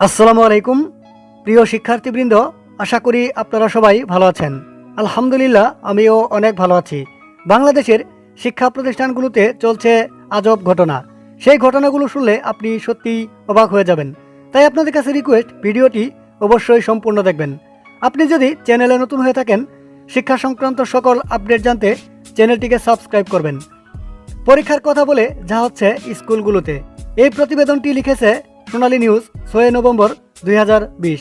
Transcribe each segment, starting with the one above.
আসসালামু আলাইকুম, প্রিয় শিক্ষার্থীবৃন্দ, আশা করি আপনারা সবাই ভালো আছেন। আলহামদুলিল্লাহ, আমিও অনেক ভালো আছি। বাংলাদেশের শিক্ষা প্রতিষ্ঠানগুলোতে চলছে আজব ঘটনা। সেই ঘটনাগুলো শুনলে আপনি সত্যিই অবাক হয়ে যাবেন। তাই আপনাদের কাছে রিকোয়েস্ট ভিডিওটি অবশ্যই সম্পূর্ণ দেখবেন। আপনি যদি চ্যানেলে নতুন হয়ে থাকেন, শিক্ষা সংক্রান্ত সকল আপডেট জানতে চ্যানেলটিকে সাবস্ক্রাইব করবেন। পরীক্ষার কথা বলে যা হচ্ছে স্কুলগুলোতে। এই প্রতিবেদনটি লিখেছে সোনালী নিউজ ছয় নভেম্বর দুই হাজার বিশ।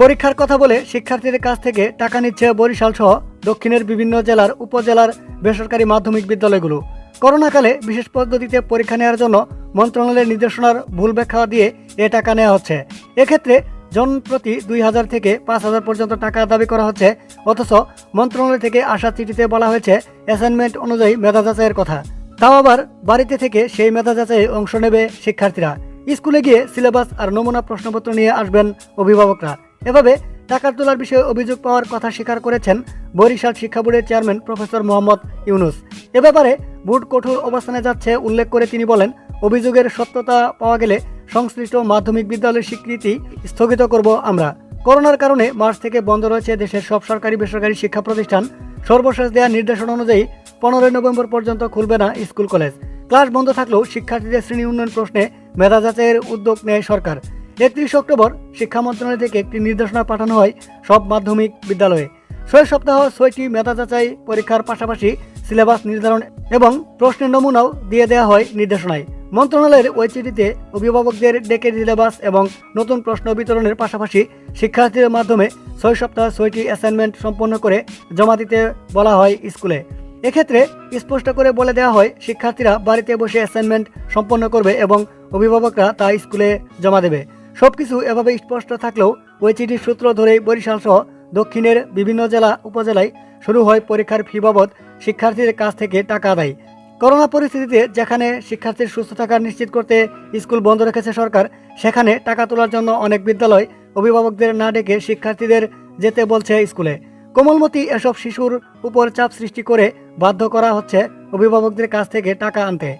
পরীক্ষার কথা বলে শিক্ষার্থীদের কাছ থেকে টাকা নিচ্ছে বরিশাল সহ দক্ষিণের বিভিন্ন জেলার উপজেলার বেসরকারি মাধ্যমিক বিদ্যালয়গুলো। করোনাকালে বিশেষ পদ্ধতিতে পরীক্ষা নেওয়ার জন্য মন্ত্রণালয়ের নির্দেশনার ভুল ব্যাখ্যা দিয়ে এ টাকা নেওয়া হচ্ছে। এক্ষেত্রে জন প্রতি দুই হাজার থেকে পাঁচ হাজার পর্যন্ত টাকা দাবি করা হচ্ছে, অথচ মন্ত্রণালয় থেকে আসা চিঠিতে বলা হয়েছে অ্যাসাইনমেন্ট অনুযায়ী মেধা যাচাইয়ের কথা। তাও আবার বাড়িতে থেকে সেই মেধা যাচাইয়ে অংশ নেবে শিক্ষার্থীরা। স্কুলে গিয়ে সিলেবাস আর নমুনা প্রশ্নপত্র নিয়ে আসবেন অভিভাবকরা। এভাবে টাকা তোলার বিষয়ে অভিযোগ পাওয়ার কথা স্বীকার করেছেন বরিশাল শিক্ষা বোর্ডের চেয়ারম্যান প্রফেসর মোহাম্মদ ইউনুস। এ ব্যাপারে বোর্ড কঠোর অবস্থানে যাচ্ছে উল্লেখ করে তিনি বলেন, অভিযোগের সত্যতা পাওয়া গেলে সংশ্লিষ্ট মাধ্যমিক বিদ্যালয়ের স্বীকৃতি স্থগিত করব আমরা। করোনার কারণে মার্চ থেকে বন্ধ রয়েছে দেশের সব সরকারি বেসরকারি শিক্ষা প্রতিষ্ঠান। সর্বশেষ দেওয়া নির্দেশনা অনুযায়ী পনেরোই নভেম্বর পর্যন্ত খুলবে না স্কুল কলেজ। ক্লাস বন্ধ থাকলেও শিক্ষার্থীদের শ্রেণি উন্নয়ন প্রশ্নে মেধা যাচাইয়ের উদ্যোগ নেয় সরকার। একত্রিশ অক্টোবর শিক্ষা মন্ত্রণালয় থেকে একটি নির্দেশনা পাঠানো হয় সব মাধ্যমিক বিদ্যালয়ে। ছয় সপ্তাহ ছয়টি মেধা যাচাই পরীক্ষার পাশাপাশি সিলেবাস নির্ধারণ এবং প্রশ্নের নমুনাও দিয়ে দেওয়া হয় নির্দেশনায়। মন্ত্রণালয়ের ওই চিঠিতে অভিভাবকদের ডেকে সিলেবাস এবং নতুন প্রশ্ন বিতরণের পাশাপাশি শিক্ষার্থীদের মাধ্যমে ছয় সপ্তাহ ছয়টি অ্যাসাইনমেন্ট সম্পন্ন করে জমা দিতে বলা হয় স্কুলে। এক্ষেত্রে স্পষ্ট করে বলে দেওয়া হয়, শিক্ষার্থীরা বাড়িতে বসে অ্যাসাইনমেন্ট সম্পন্ন করবে এবং অভিভাবকরা তা স্কুলে জমা দেবে। সবকিছু এভাবে স্পষ্ট থাকলেও ওই চিঠির সূত্র ধরেই বরিশাল সহ দক্ষিণের বিভিন্ন জেলা, উপজেলায় শুরু হয় পরীক্ষার ফি বাবদ শিক্ষার্থীদের কাছ থেকে টাকা আদায়। করোনা পরিস্থিতিতে যেখানে শিক্ষার্থীর সুস্থ থাকা নিশ্চিত করতে স্কুল বন্ধ রেখেছে সরকার, সেখানে টাকা তোলার জন্য অনেক বিদ্যালয় অভিভাবকদের না ডেকে শিক্ষার্থীদের যেতে বলছে স্কুলে। কোমলমতি এসব শিশুর উপর চাপ সৃষ্টি করে বাধ্য করা হচ্ছে অভিভাবকদের কাছ থেকে টাকা আনতে।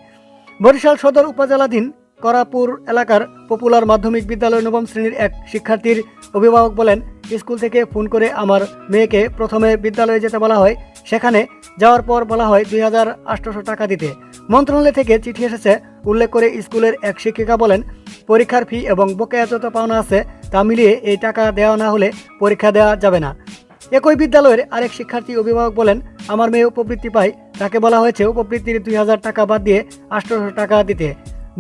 বরিশাল সদর উপজেলাধীন করাপুর এলাকার পপুলার মাধ্যমিক বিদ্যালয় নবম শ্রেণির এক শিক্ষার্থীর অভিভাবক বলেন, স্কুল থেকে ফোন করে আমার মেয়েকে প্রথমে বিদ্যালয়ে যেতে বলা হয়। সেখানে যাওয়ার পর বলা হয় দুই হাজার টাকা দিতে। মন্ত্রণালয় থেকে চিঠি এসেছে। উল্লেখ করে স্কুলের এক শিক্ষিকা বলেন, পরীক্ষার ফি এবং বকেয়া যত পাওনা আছে, তা মিলিয়ে এই টাকা দেওয়া না হলে পরীক্ষা দেওয়া যাবে না। একই বিদ্যালয়ের আরেক শিক্ষার্থী অভিভাবক বলেন, আমার মেয়ে উপবৃত্তি পায়। তাকে বলা হয়েছে, উপবৃত্তির দুই হাজার টাকা বাদ দিয়ে আঠারোশো টাকা দিতে।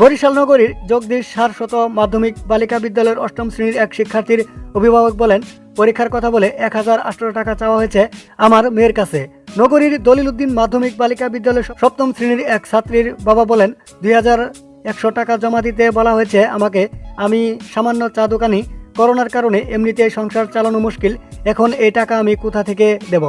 বরিশাল নগরীর জগদীশ সারশত মাধ্যমিক বালিকা বিদ্যালয়ের অষ্টম শ্রেণির এক শিক্ষার্থীর অভিভাবক বলেন, পরীক্ষার কথা বলে এক হাজার আঠারো টাকা চাওয়া হয়েছে আমার মেয়ের কাছে। নগরীর দলিল উদ্দিন মাধ্যমিক বালিকা বিদ্যালয়ের সপ্তম শ্রেণির এক ছাত্রীর বাবা বলেন, দুই হাজার একশো টাকা জমা দিতে বলা হয়েছে আমাকে। আমি সামান্য চা দোকানি করোনার কারণে এমনিতেই সংসার চালানো মুশকিল, এখন এই টাকা আমি কোথা থেকে দেব?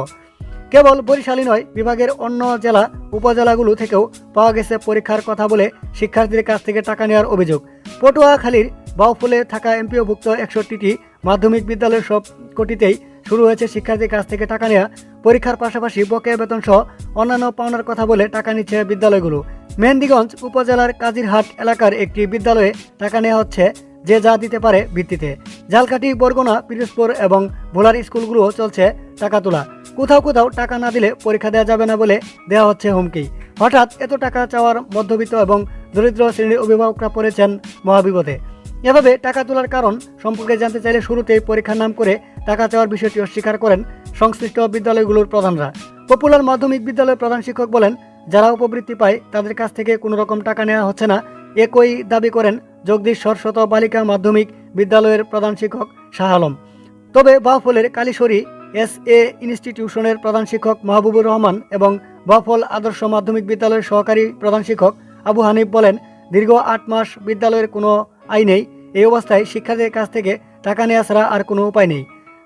কেবল বরিশালই নয়, বিভাগের অন্য জেলা উপজেলাগুলো থেকেও পাওয়া গেছে পরীক্ষার কথা বলে শিক্ষার্থীদের কাছ থেকে টাকা নেওয়ার অভিযোগ। পটুয়াখালীর বাউফুলে থাকা এমপিওভুক্ত একষট্টিটি মাধ্যমিক বিদ্যালয়ের সব কোটিতেই শুরু হয়েছে শিক্ষার্থীর কাছ থেকে টাকা নেওয়া। পরীক্ষার পাশাপাশি বকেয়া বেতন সহ অন্যান্য পাওনার কথা বলে টাকা নিচ্ছে বিদ্যালয়গুলো। মেহেন্দিগঞ্জ উপজেলার কাজিরহাট এলাকার একটি বিদ্যালয়ে টাকা নেওয়া হচ্ছে যে যা দিতে পারে ভিত্তিতে। ঝালকাঠি, বরগুনা, পিরোজপুর এবং ভোলার স্কুলগুলোও চলছে টাকা তোলা। কোথাও কোথাও টাকা না দিলে পরীক্ষা দেওয়া যাবে না বলে দেওয়া হচ্ছে হুমকি। হঠাৎ এত টাকা চাওয়ার মধ্যবিত্ত এবং দরিদ্র শ্রেণির অভিভাবকরা পড়েছেন মহাবিপদে। এভাবে টাকা তোলার কারণ সম্পর্কে জানতে চাইলে শুরুতেই পরীক্ষার নাম করে টাকা চাওয়ার বিষয়টি অস্বীকার করেন সংশ্লিষ্ট বিদ্যালয়গুলোর প্রধানরা। পপুলার মাধ্যমিক বিদ্যালয়ের প্রধান শিক্ষক বলেন, যারা উপবৃত্তি পায় তাদের কাছ থেকে কোনো রকম টাকা নেওয়া হচ্ছে না। একই দাবি করেন জগদীশ সরস্বত বালিকা মাধ্যমিক বিদ্যালয়ের প্রধান শিক্ষক শাহ আলম। তবে বাফলের কালীশ্বরী এস এ ইনস্টিটিউশনের প্রধান শিক্ষক মাহবুবুর রহমান এবং বাফল আদর্শ মাধ্যমিক বিদ্যালয়ের সহকারী প্রধান শিক্ষক আবু হানিফ বলেন, দীর্ঘ আট মাস বিদ্যালয়ের কোনো আয় নেই, এই অবস্থায় শিক্ষার্থীদের কাছ থেকে টাকা নেওয়া ছাড়া আর কোনো উপায় নেই।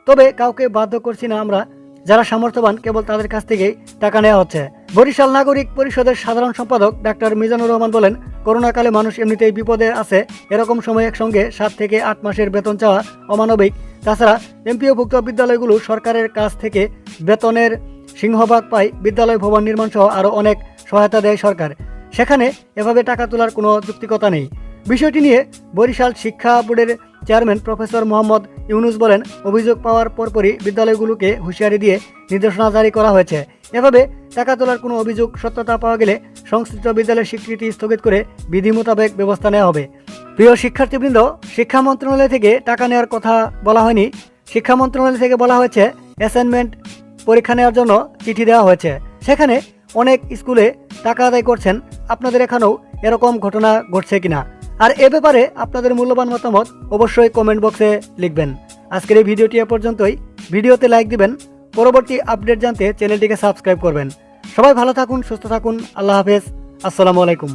তবে কাউকে বাধ্য করছি না আমরা, যারা সামর্থ্যবান কেবল তাদের কাছ থেকেই টাকা নেওয়া হচ্ছে। বরিশাল নাগরিক পরিষদের সাধারণ সম্পাদক ডাক্তার মিজানুর রহমান বলেন, করোনাকালে মানুষ এমনিতেই বিপদে আছে। এরকম সময় একসঙ্গে সাত থেকে আট মাসের বেতন চাওয়া অমানবিক। তাছাড়া এমপিওভুক্ত বিদ্যালয়গুলো সরকারের কাছ থেকে বেতনের সিংহভাগ পায়। বিদ্যালয় ভবন নির্মাণ সহ আরও অনেক সহায়তা দেয় সরকার। সেখানে এভাবে টাকা তোলার কোনো যুক্তিকতা নেই। বিষয়টি নিয়ে বরিশাল শিক্ষা বোর্ডের চেয়ারম্যান প্রফেসর মোহাম্মদ ইউনুস বলেন, অভিযোগ পাওয়ার পরপরই বিদ্যালয়গুলোকে হুঁশিয়ারি দিয়ে নির্দেশনা জারি করা হয়েছে। এভাবে টাকা তোলার কোনো অভিযোগ সত্যতা পাওয়া গেলে সংশ্লিষ্ট বিদ্যালয়ের স্বীকৃতি স্থগিত করে বিধি মোতাবেক ব্যবস্থা নেওয়া হবে। প্রিয় শিক্ষার্থীবৃন্দ, শিক্ষা মন্ত্রণালয় থেকে টাকা নেওয়ার কথা বলা হয়নি। শিক্ষা মন্ত্রণালয় থেকে বলা হয়েছে অ্যাসাইনমেন্ট পরীক্ষা নেওয়ার জন্য চিঠি দেওয়া হয়েছে। সেখানে অনেক স্কুলে টাকা আদায় করছেন। আপনাদের এখানেও এরকম ঘটনা ঘটছে কিনা? আর এ ব্যাপারে আপনাদের মূল্যবান মতামত অবশ্যই কমেন্ট বক্সে লিখবেন। আজকের এই ভিডিওটি এ পর্যন্তই। ভিডিওতে লাইক দিবেন পরবর্তী আপডেট জানতে চ্যানেলটিকে সাবস্ক্রাইব করবেন। সবাই ভালো থাকুন, সুস্থ থাকুন। আল্লাহ হাফেজ। আসসালামু আলাইকুম।